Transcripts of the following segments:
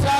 সারা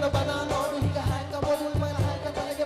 ನನ್ನ ಬನ ನೋಡಿ ಹ್ಯಾಂಗ ಮೊದಲು ಮೇಲೆ ಹ್ಯಾಂಗ ತನಗೆ